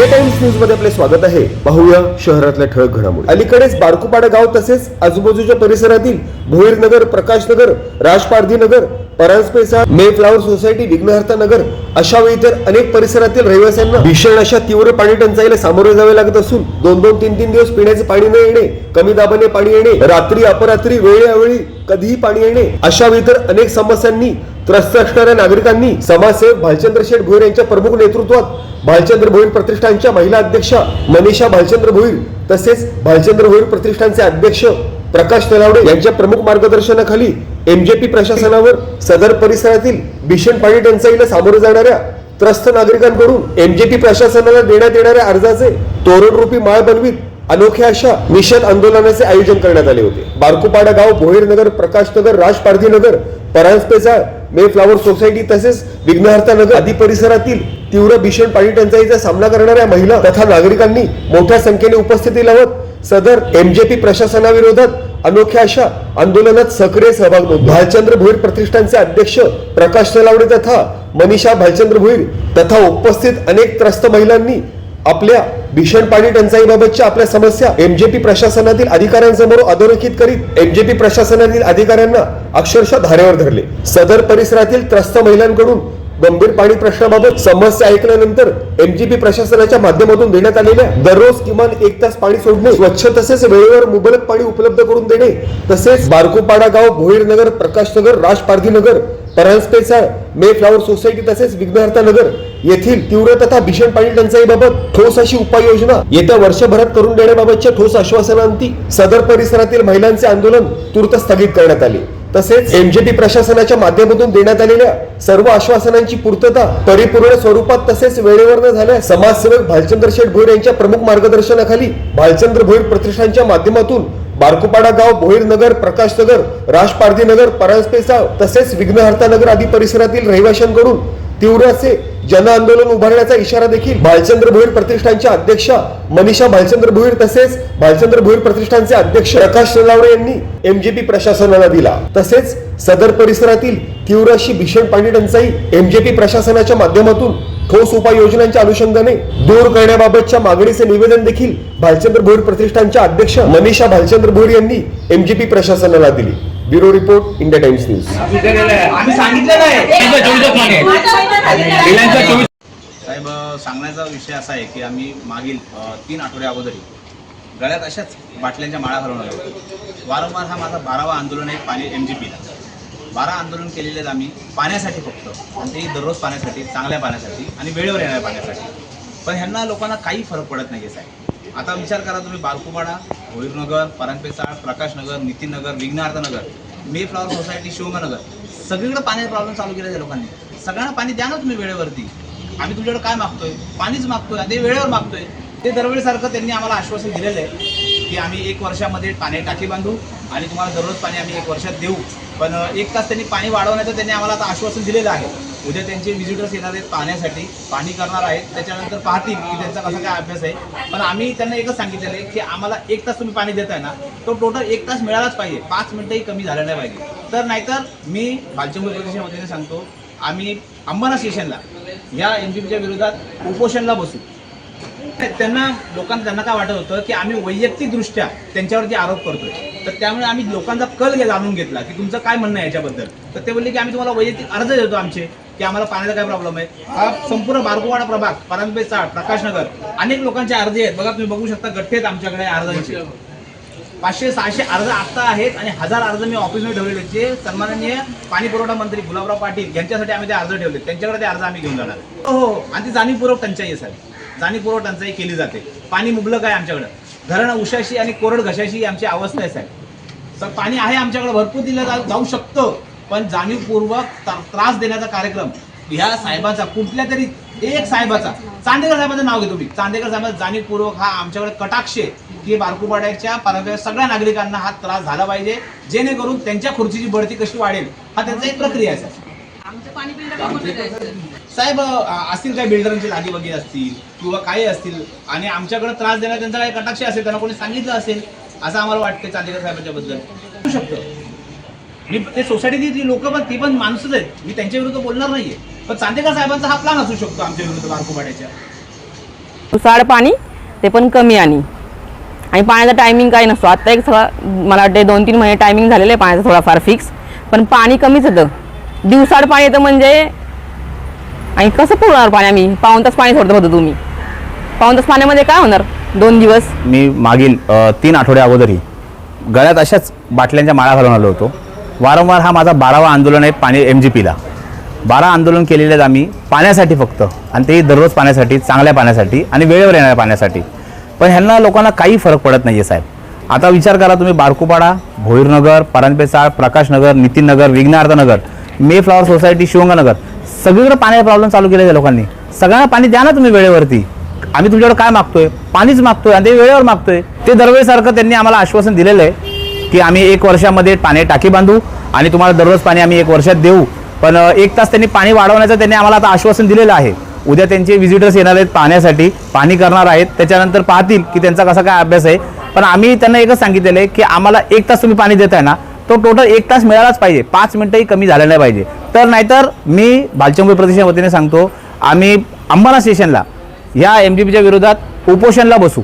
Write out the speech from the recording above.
India times न्यूजमध्ये आपले स्वागत आहे. पाहूया शहरातल्या ठळक घडामोडी. अलीकडेच बारकुपाडा गाव तसेच आजूबाजूच्या परिसरातील भोईरनगर नगर प्रकाश नगर राजपारधी नगर परांजपेसा May flower society Vighnaharta Nagar अशा वेळी तर अनेक परिसरातील रहिवाशांना भीषण अशा तीव्र पाणी टंचाईला सामोरे जावे लागत असून दोन दोन तीन तीन दिवस पिण्याचे पाणी न येणे कमी दाबाने पाणी येणे रात्री अपरात्री वेळेअवेळी कधीही पाणी येणे अशा वेळी तर अनेक समस्यांनी त्रस्त असणाऱ्या नागरिकांनी समाजसेवक भालचंद्र शेठ भोईर यांच्या प्रमुख नेतृत्वात भालचंद्र भोईर प्रतिष्ठानच्या महिला अध्यक्षा मनीषा भालचंद्र भोईर तसेच भालचंद्र भोईर प्रतिष्ठानचे अध्यक्ष प्रकाश तलावडे यांच्या प्रमुख मार्गदर्शनाखाली एमजेपी प्रशासनावर सदर परिसरातील भीषण पाणी टंचाईला सामोरे जाणाऱ्या त्रस्त नागरिकांकडून एमजेपी प्रशासनाला देण्यात येणाऱ्या अर्जाचे तोरणरूपी माळ बनवीत अनोख्या अशा निषेध आंदोलनाचे आयोजन करण्यात आले होते. बारकुपाडा गाव भोईर नगर प्रकाश नगर राजपारधी नगर परांजपेचा मे फ्लावर सोसायटी तसेच विघ्नहर्ता नगर आदी परिसरातील तीव्र भीषण पाणी टंचाईचा सामना करणाऱ्या महिला तथा नागरिकांनी मोठ्या संख्येने उपस्थिती लावत सदर एमजेपी प्रशासनाविरोधात अनोख्या अशा आंदोलनात सक्रिय सहभाग नोंद भालचंद्र भोईर प्रतिष्ठानचे अध्यक्ष प्रकाश तलावडे तथा मनीषा भालचंद्र भोईर तथा उपस्थित अनेक त्रस्त महिलांनी आपल्या भीषण पाणी टंचाईबाबतच्या आपल्या समस्या. एमजेपी प्रशासनातील अधिकाऱ्यांसमोर अधोरेखित करीत एमजेपी प्रशासनातील अधिकाऱ्यांना अक्षरशः धारेवर धरले. सदर परिसरातील त्रस्त महिलांकडून गंभीर पाणी प्रश्नाबाबत समस्या ऐकल्यानंतर एमजीपी प्रशासनाच्या माध्यमातून देण्यात आलेल्या दररोज किमान एक तास पाणी सोडणे स्वच्छ तसेच वेळेवर मुबलक पाणी उपलब्ध करून देणे तसेच बारकुपाडा गाव भोईर नगर प्रकाश नगर राजपारधी नगर परांजपेचा मे फ्लावर सोसायटी तसेच विघ्नहर्ता नगर येथील तीव्र तथा भीषण पाणी टंचाईबाबत ठोस अशी उपाययोजना येत्या वर्षभरात करून देण्याबाबतच्या ठोस आश्वासनांती सदर परिसरातील महिलांचे आंदोलन तूर्त स्थगित करण्यात आले. तसेच एमजेपी प्रशासनाच्या माध्यमातून देण्यात आलेल्या सर्व आश्वासनांची पूर्तता परिपूर्ण स्वरूपात तसेच वेळेवर न झाल्या समाजसेवक भालचंद्र शेठ भोईर यांच्या प्रमुख मार्गदर्शनाखाली भालचंद्र भोईर प्रतिष्ठानच्या माध्यमातून बारकुपाडा गाव भोईर नगर प्रकाश नगर राजपारधी नगर परांजपेसाव तसेच विघ्नहर्ता नगर आदी परिसरातील रहिवाशांकडून तीव्र असे जन आंदोलन उभारण्याचा इशारा देखील भालचंद्र भोईर प्रतिष्ठानच्या अध्यक्षा मनीषा भालचंद्र भोईर तसेच भालचंद्र भोईर प्रतिष्ठानचे अध्यक्ष प्रकाश नलावडे यांनी एमजेपी प्रशासनाला दिला. तसेच सदर परिसरातील तीव्र अशी भीषण पाणी टंचाई एमजेपी प्रशासनाच्या माध्यमातून ठोस उपाययोजनांच्या अनुषंगाने दूर करण्याबाबतच्या मागणीचे निवेदन देखील भालचंद्र भोईर प्रतिष्ठानच्या अध्यक्ष मनीषा भालचंद्र भोईर यांनी एमजेपी प्रशासनाला दिली. Bureau report India Times news. साहेब सांगण्याचा विषय असा आहे की आम्ही मागील तीन आठवड्या अगोदरी गळ्यात अशाच बाटल्यांच्या माळा घालून आलो वारंवार हा माझा बारावा आंदोलन आहे पाणी एम जी पीला बारा आंदोलन केलेले आहेत आम्ही पाण्यासाठी फक्त. आणि ते दररोज पाण्यासाठी चांगल्या पाण्यासाठी आणि वेळेवर येणाऱ्या पाण्यासाठी. पण ह्यांना लोकांना काही फरक पडत नाही आहे साहेब. आता विचार करा तुम्ही बारकुपाडा होईरनगर परांपेचाळ प्रकाशनगर नितीनगर विघ्नार्थनगर मे फ्लॉवर सोसायटी शिवमनगर. सगळीकडे पाण्याचा प्रॉब्लेम चालू केला आहे लोकांनी. सगळ्यांना पाणी द्या ना तुम्ही वेळेवरती. आम्ही तुमच्याकडे काय मागतोय? पाणीच मागतोय आणि ते वेळेवर मागतोय. ते दरवेळीसारखं त्यांनी आम्हाला आश्वासन दिलेलं आहे की आम्ही एक वर्षामध्ये पाणी टाकी बांधू आणि तुम्हाला दररोज पाणी आम्ही एक वर्षात देऊ. पण एक तास त्यांनी पाणी वाढवण्याचं त्यांनी आम्हाला आता आश्वासन दिलेलं आहे. उद्या त्यांचे व्हिजिटर्स येणार आहेत पाहण्यासाठी. पाणी करणार आहेत. त्याच्यानंतर पाहतील की त्यांचा कसा काय अभ्यास आहे. पण आम्ही त्यांना एकच सांगितलेलं आहे की आम्हाला एक तास तुम्ही पाणी देताय ना तो टोटल एक तास मिळालाच पाहिजे. पाच मिनटंही कमी झालं नाही पाहिजे. तर नाहीतर मी भालचंद्र प्रदेशच्या वतीने सांगतो आम्ही अंबाना स्टेशनला या एन पीच्या विरोधात उपोषणला बसू. त्यांना लोकांना त्यांना काय वाटत होतं की आम्ही वैयक्तिकदृष्ट्या त्यांच्यावरती आरोप करतोय. तर त्यामुळे आम्ही लोकांचा कल जाणून घेतला की तुमचं काय म्हणणं आहे याच्याबद्दल. तर ते बोलले की आम्ही तुम्हाला वैयक्तिक अर्ज देतो आमचे की आम्हाला पाण्याचा काय प्रॉब्लेम आहे. हा संपूर्ण बारकोवाडा प्रभाग परांबे चाळ प्रकाशनगर अनेक लोकांचे अर्ज आहेत. बघा तुम्ही बघू शकता गठ्ठे आहेत आमच्याकडे अर्जांचे. पाचशे सहाशे अर्ज आत्ता आहेत आणि हजार अर्ज मी ऑफिसमध्ये ठेवलेले जे सन्माननीय पाणी पुरवठा मंत्री गुलाबराव पाटील यांच्यासाठी आम्ही ते अर्ज ठेवले त्यांच्याकडे ते अर्ज आम्ही घेऊन जाणार. हो हो. आणि ती जाणीवपूर्वक टंचाई आहे साहेब. जाणीवपूर्वक टंचाई केली जाते. पाणी मुबलक आहे आमच्याकडं. धरण उशाशी आणि कोरड घशाशी ही आमची अवस्था आहे साहेब. तर पाणी आहे आमच्याकडे भरपूर दिलं जा- जाऊ शकतं पण जाणीवपूर्वक त्रास देण्याचा कार्यक्रम ह्या साहेबाचा कुठल्या तरी एक साहेबाचा. चांदेकर साहेबाचं नाव घेतो मी. चांदेकर साहेबाचा जाणीवपूर्वक हा आमच्याकडे कटाक्ष आहे की बारकुपाड्याच्या पारंपरिक सगळ्या नागरिकांना हा त्रास झाला पाहिजे जेणेकरून त्यांच्या खुर्चीची बढती कशी वाढेल हा त्यांचा एक प्रक्रिया आहे साहेब. आमचं पाणी साहेब असतील काही बिल्डरांची लादी वगैरे असतील किंवा काही असतील आणि आमच्याकडे त्रास देणार त्यांचा काही कटाक्ष असेल त्यांना कोणी सांगितलं असेल असं आम्हाला वाटतं चांदेकर साहेबांच्या बद्दल. शकतो. मी ते सोसायटीची जी लोक पण ती पण माणसंच आहेत. मी त्यांच्या विरुद्ध बोलणार नाहीये. पण चांदेकर साहेबांचा हा प्लान असू शकतो आमच्या विरुद्ध बारकोपाड्याच्या तुसाड पाणी ते पण कमी आणि. आणि पाण्याचा टायमिंग काही नसतो. आत्ता एक थोडा मला वाटते दोन तीन महिने टायमिंग झालेलं आहे पाण्याचं थोडाफार फिक्स पण पाणी कमीच येतं दिवसाड पाणी येतं म्हणजे आणि कसं पुरणार पाणी आम्ही? पाऊन तास पाणी सोडत होतो तुम्ही. पाऊन तास पाण्यामध्ये काय होणार? दोन दिवस? मी मागील अ, तीन आठवड्या अगोदरही गळ्यात अशाच बाटल्यांच्या माळा घालून आलो होतो. वारंवार हा माझा बारावा आंदोलन आहे पाणी एम जी पीला बारा आंदोलन केलेले आहेत आम्ही पाण्यासाठी फक्त आणि तेही दररोज पाण्यासाठी चांगल्या पाण्यासाठी आणि वेळेवर येणाऱ्या पाण्यासाठी. पण ह्यांना लोकांना काही फरक पडत नाही आहे साहेब. आता विचार करा तुम्ही बारकुपाडा भोईरनगर परांजपेचाळ प्रकाशनगर नितीननगर विघ्नार्थनगर मे फ्लॉवर सोसायटी शिवंगनगर सगळीकडे पाण्याचा प्रॉब्लेम चालू केला आहे लोकांनी. सगळ्यांना पाणी द्या ना तुम्ही वेळेवरती. आम्ही तुमच्याकडे काय मागतोय? पाणीच मागतोय आणि ते वेळेवर मागतोय. ते दरवेळेसारखं त्यांनी आम्हाला आश्वासन दिलेलं आहे की आम्ही एक वर्षामध्ये पाणी टाकी बांधू आणि तुम्हाला दररोज पाणी आम्ही एक वर्षात देऊ. पण एक तास त्यांनी पाणी वाढवण्याचं त्यांनी आम्हाला आता आश्वासन दिलेलं आहे. उद्या त्यांचे व्हिजिटर्स येणार आहेत पाहण्यासाठी. पाणी करणार आहेत. त्याच्यानंतर पाहतील की त्यांचा कसा काय अभ्यास आहे. पण आम्ही त्यांना एकच सांगितलेलं आहे की आम्हाला एक तास तुम्ही पाणी देताय ना तो टोटल एक तास मिळालाच पाहिजे. पाच मिनिटंही कमी झालं नाही पाहिजे. तर नाहीतर मी भालचंबी प्रतिष्ठान वतीने सांगतो आम्ही अंबाना स्टेशनला या एम जी पीच्या विरोधात उपोषणला बसू.